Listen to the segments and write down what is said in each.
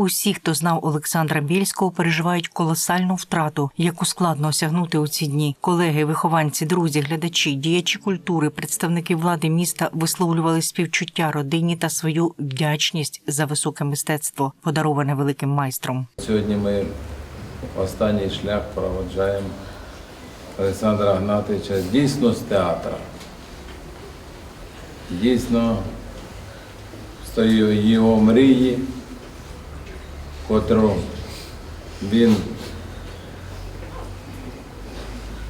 Усі, хто знав Олександра Бєльського, переживають колосальну втрату, яку складно осягнути у ці дні. Колеги, вихованці, друзі, глядачі, діячі культури, представники влади міста висловлювали співчуття родині та свою вдячність за високе мистецтво, подароване великим майстром. Сьогодні ми останній шлях проводжаємо Олександра Гнатовича дійсно з театра. Дійсно з тої його мрії, котру він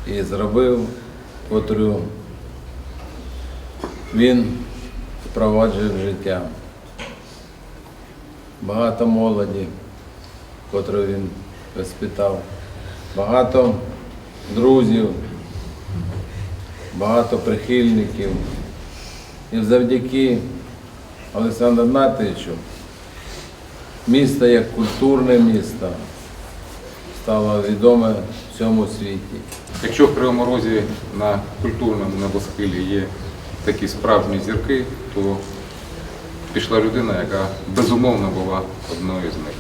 і зробив, котру він впроваджує життя. Багато молоді, котру він воспитав, багато друзів, багато прихильників. І завдяки Олександру Гнатовичу місто як культурне місто стало відоме в всьому світі. Якщо в Кривому Розі на культурному небосхилі є такі справжні зірки, то пішла людина, яка безумовно була одною з них.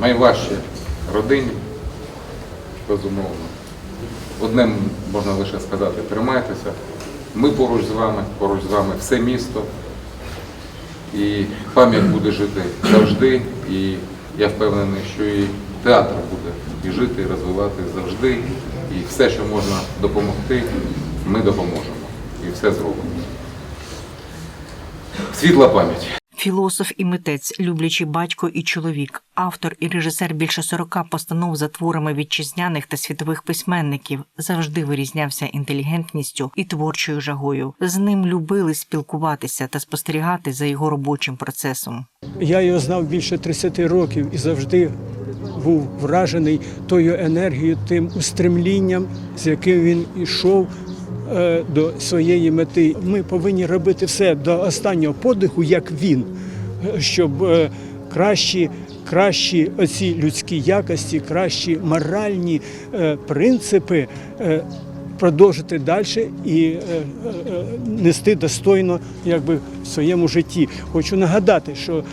Найважче родині, безумовно. Одне можна лише сказати, тримайтеся. Ми поруч з вами, поруч з вами все місто. І пам'ять буде жити завжди. І я впевнений, що і театр буде і жити, і розвивати завжди. І все, що можна допомогти, ми допоможемо. І все зробимо. Світла пам'ять. Філософ і митець, люблячий батько і чоловік, автор і режисер більше 40 постанов за творами вітчизняних та світових письменників, завжди вирізнявся інтелігентністю і творчою жагою. З ним любили спілкуватися та спостерігати за його робочим процесом. Я його знав більше 30 років і завжди був вражений тою енергією, тим устремлінням, з яким він йшов е, до своєї мети. Ми повинні робити все до останнього подиху, як він, е, щоб е, кращі. Кращі оці людські якості, кращі моральні е, принципи е, продовжити далі і е, е, е, нести достойно якби, в своєму житті. Хочу нагадати, що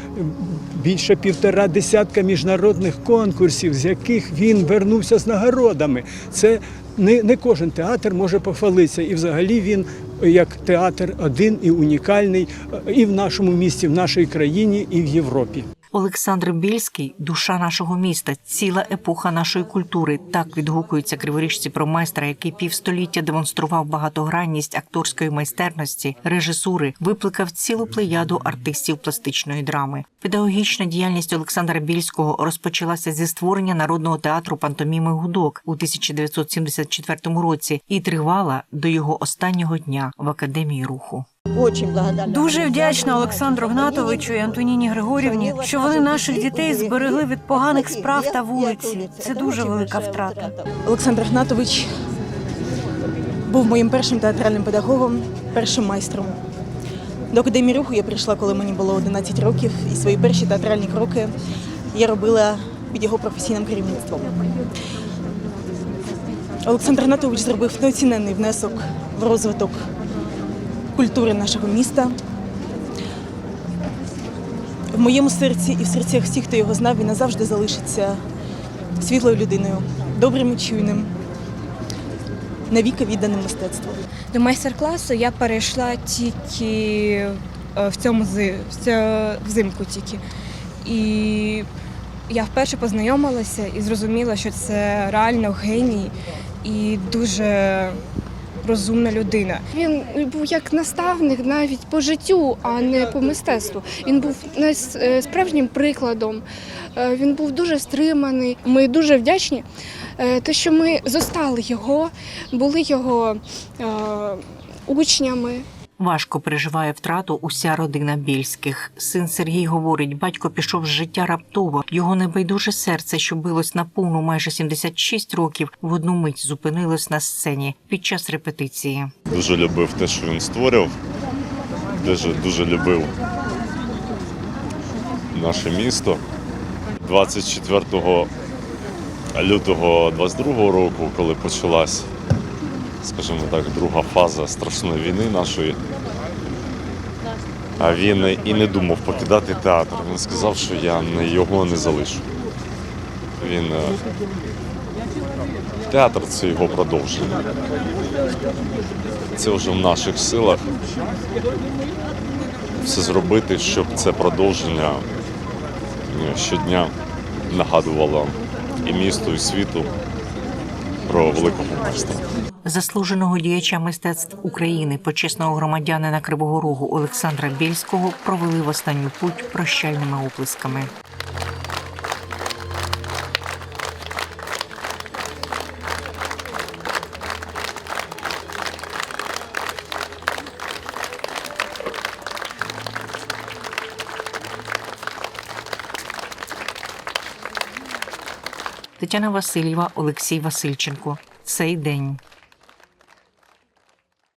більше півтора десятка міжнародних конкурсів, з яких він вернувся з нагородами. Це не, не кожен театр може похвалитися. І взагалі він як театр один і унікальний е, і в нашому місті, в нашій країні, і в Європі. Олександр Більський душа нашого міста, ціла епоха нашої культури. Так відгукуються криворіжці про майстра, який півстоліття демонстрував багатогранність акторської майстерності, режисури, викликав цілу плеяду артистів пластичної драми. Педагогічна діяльність Олександра Більського розпочалася зі створення народного театру пантоміми Гудок у 1974 році і тривала до його останнього дня в академії руху. Очень благодарна. Дуже вдячна Олександру Гнатовичу і Антоніні Григорівні, що вони наших дітей зберегли від поганих справ та вулиці. Це дуже велика втрата. Олександр Гнатович був моїм першим театральним педагогом, першим майстром. До академії руху я прийшла, коли мені було 11 років, і свої перші театральні кроки я робила під його професійним керівництвом. Олександр Гнатович зробив неоціненний внесок в розвиток культури нашого міста. В моєму серці і в серцях всіх, хто його знав, він назавжди залишиться світлою людиною, добрим і чуйним, навіки відданим мистецтву. До майстер-класу я перейшла тільки е, в цьому взимку тільки. І я вперше познайомилася і зрозуміла, що це реально геній і дуже розумна людина. Він був як наставник навіть по життю, а не по мистецтву. Він був е, справжнім прикладом. Е, Він був дуже стриманий. Ми дуже вдячні, е, те, що ми зостали його, були його учнями. Важко переживає втрату уся родина Більських. Син Сергій говорить, батько пішов з життя раптово. Його небайдуже серце, що билось на повну майже 76 років, в одну мить зупинилось на сцені під час репетиції. Дуже любив те, що він створював. Дуже, дуже любив наше місто. 24 лютого 22 року, коли почалась, скажімо так, друга фаза страшної війни нашої, А він і не думав покидати театр. Він сказав, що я його не залишу. Він е, театр це його продовження. Це вже в наших силах все зробити, щоб це продовження е, щодня нагадувало і місту, і світу про великого майстра. Заслуженого діяча мистецтв України, почесного громадянина Кривого Рогу Олександра Бєльського провели в останню путь прощальними оплесками. Тетяна Васильєва, Олексій Васильченко. Цей день.